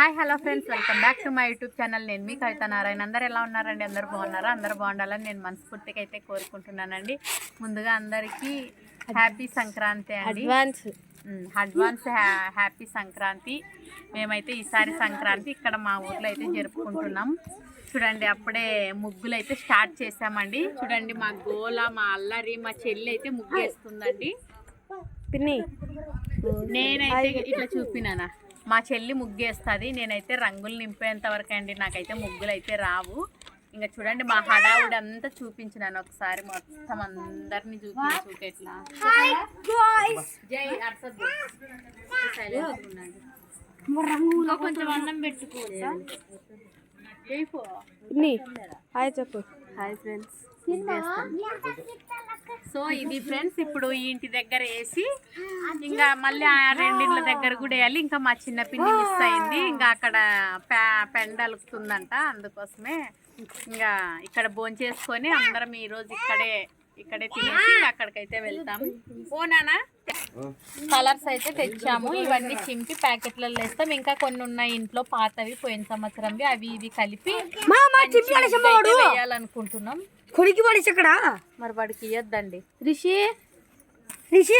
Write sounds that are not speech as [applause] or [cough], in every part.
Hi hello friends. Welcome back to my YouTube channel. నేను మీ కవిత నారాయణ. అందరు ఎలా ఉన్నారండి? అందరు బాగున్నారా? అందరు బాగుండాలని నేను మనస్ఫూర్తిగా అయితే కోరుకుంటున్నానండి. ముందుగా అందరికీ హ్యాపీ సంక్రాంతి అండి. అడ్వాన్స్ అడ్వాన్స్ హ్యా- హ్యాపీ సంక్రాంతి. మేమైతే ఈసారి సంక్రాంతి ఇక్కడ మా ఊర్లో అయితే జరుపుకుంటున్నాం. చూడండి అప్పుడే ముగ్గులు అయితే స్టార్ట్ చేసామండి చూడండి మా గోల మా అల్లరి మా చెల్లి అయితే ముగ్గు వేస్తుందండి నేనైతే ఇట్లా చూపినానా? మా చెల్లి ముగ్గేస్తుంది. నేనైతే రంగులు నింపేంత వరకు అండి. నాకైతే ముగ్గులు అయితే రావు. ఇంకా చూడండి మా హడావుడి అంతా చూపించినాను ఒకసారి. మొత్తం అందరిని చూపించి జై. ఇంకా కొంచెం అన్నం పెట్టుకోవచ్చా? హాయ్ చెప్పు. హాయ్ ఫ్రెండ్స్ సో ఇది [laughs] ఫ్రెండ్స్ ఇప్పుడు ఈ ఇంటి దగ్గర వేసి ఇంకా మళ్ళీ ఆ రెండింట్ల దగ్గర కూడా వేయాలి. ఇంకా మా చిన్న పిన్ని మిస్ అయింది. ఇంకా అక్కడ పె- పెండ అలుకుతుందంట అందుకోసమే ఇంకా ఇక్కడ భోంచేసుకొని అందరం ఈ రోజు ఇక్కడే ఇక్కడే తినేసి అక్కడికైతే వెళ్తాం. ఓనానా కలర్స్ అయితే తెచ్చాము. ఇవన్నీ చింపి ప్యాకెట్లలో వేస్తాం. ఇంకా కొన్ని ఉన్నాయి ఇంట్లో పాతవి పోయిన సంవత్సరంవి. అవి ఇవి కలిపి వేయాలనుకుంటున్నాం. కొడికి పడేసి అక్కడ. మరి వాడికి ఇవ్వద్దండి రిషి. రిషి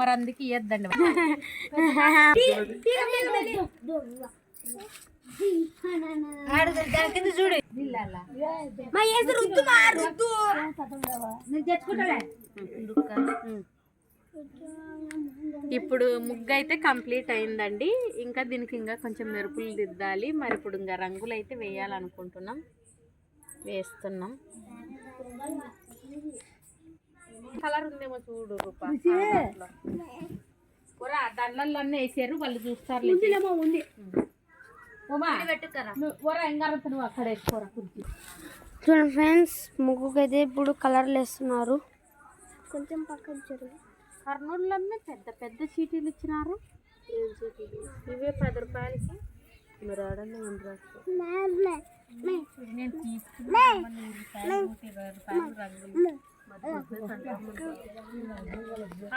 మరి అందుకే ఇవ్వద్దండి [laughs] [laughs] కింద చూడు మా ఏసు రుద్దు మా రుద్దు ఇప్పుడు ముగ్గు అయితే కంప్లీట్ అయిందండి. ఇంకా దీనికి ఇంకా కొంచెం మెరుపులు దిద్దాలి. మరి ఇప్పుడు ఇంకా రంగులు అయితే వేయాలనుకుంటున్నాం. వేస్తున్నాం. కలర్ ఉందేమో చూడు రూపా. దండల్లో అన్నీ వేసారు. వాళ్ళు చూస్తారు ఉంది నువ్వు అక్కడ వేసుకోరా కుర్చీ చూడండి ఫ్రెండ్స్ ముగ్గుకైతే ఇప్పుడు కలర్లు వేస్తున్నారు కొంచెం పక్కన జరుగు. కర్నూలులో పెద్ద పెద్ద చీటీలు ఇచ్చినారు. ఇవే పది రూపాయలకి. మరి నేను తీసుకున్నాను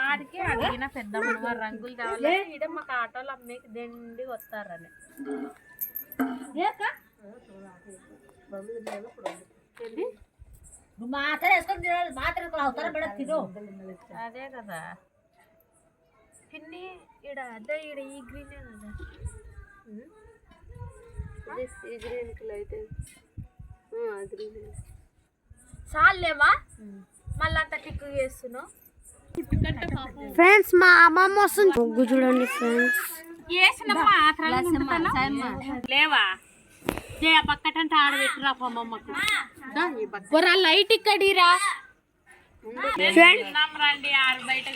ఆడికి అడిగిన పెద్ద రంగులు కావాలి ఈడ మాకు ఆటోలు అమ్మేకి దండి వస్తారని? నువ్వు మాత్రం వేసుకొని తినాలి మాత్రం తిను అదే కదా పిన్ని ఈడ అదే ఈడ ఈ గ్రీన్ కదా ఈ గ్రీన్ కలర్ అయితే గ్రీన్ మళ్ళీ అంత టిక్కు చేస్తున్నావు ఫ్రెండ్స్ మా అమ్మమ్మ వస్తుంది. చూడండి ఫ్రెండ్స్ వేసినమ్మా లేవా? జే ఆ పక్కటంటే ఆడబెట్టురా లైట్ ఇక్కడిరా. రండి ఆరు బయట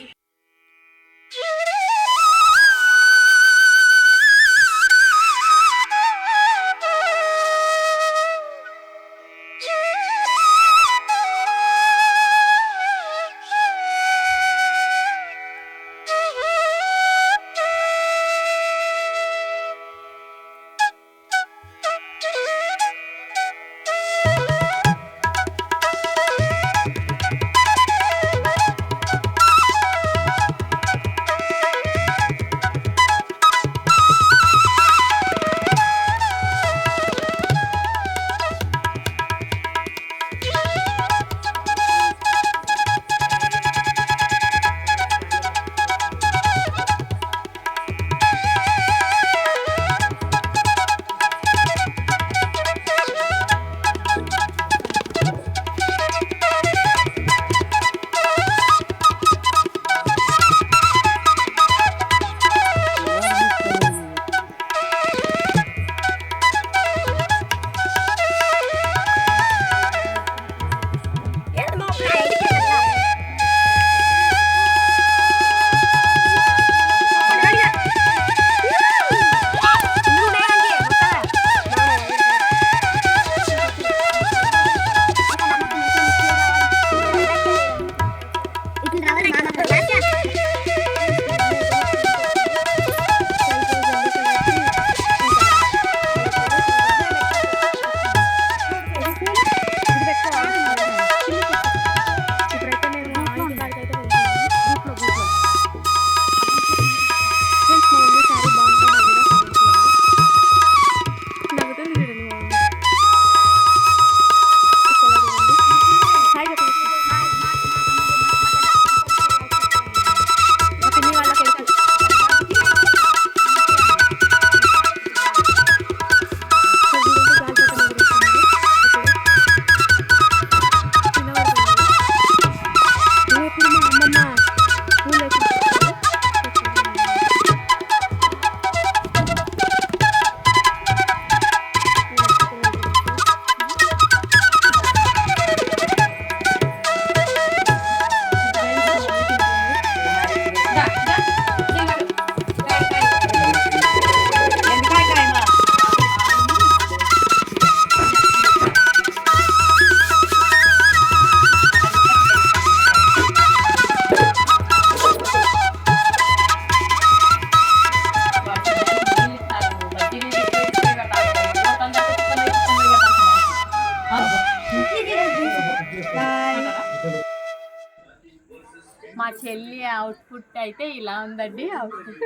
చెల్లి అవుట్పుట్ అయితే ఇలా ఉందండి. అవుట్పుట్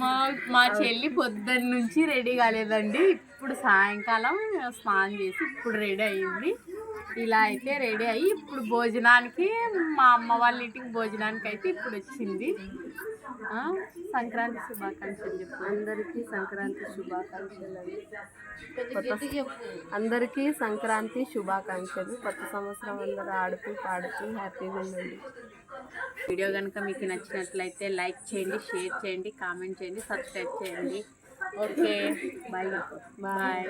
మా మా చెల్లి పొద్దున్న నుంచి రెడీ కాలేదండి. ఇప్పుడు సాయంకాలం స్నానం చేసి ఇప్పుడు రెడీ అయ్యింది ఇలా అయితే రెడీ అయ్యి ఇప్పుడు భోజనానికి మా అమ్మ వాళ్ళ ఇంటికి భోజనానికి అయితే ఇప్పుడు వచ్చింది. సంక్రాంతి శుభాకాంక్షలు చెప్పు. అందరికీ సంక్రాంతి శుభాకాంక్షలు. కొత్త అందరికీ సంక్రాంతి శుభాకాంక్షలు. కొత్త సంవత్సరం అందరూ ఆడుతూ పాడుతూ హ్యాపీగా ఉండండి. వీడియో కనుక మీకు నచ్చినట్లయితే లైక్ చేయండి షేర్ చేయండి కామెంట్ చేయండి సబ్స్క్రైబ్ చేయండి. Okay bye. బాయ్.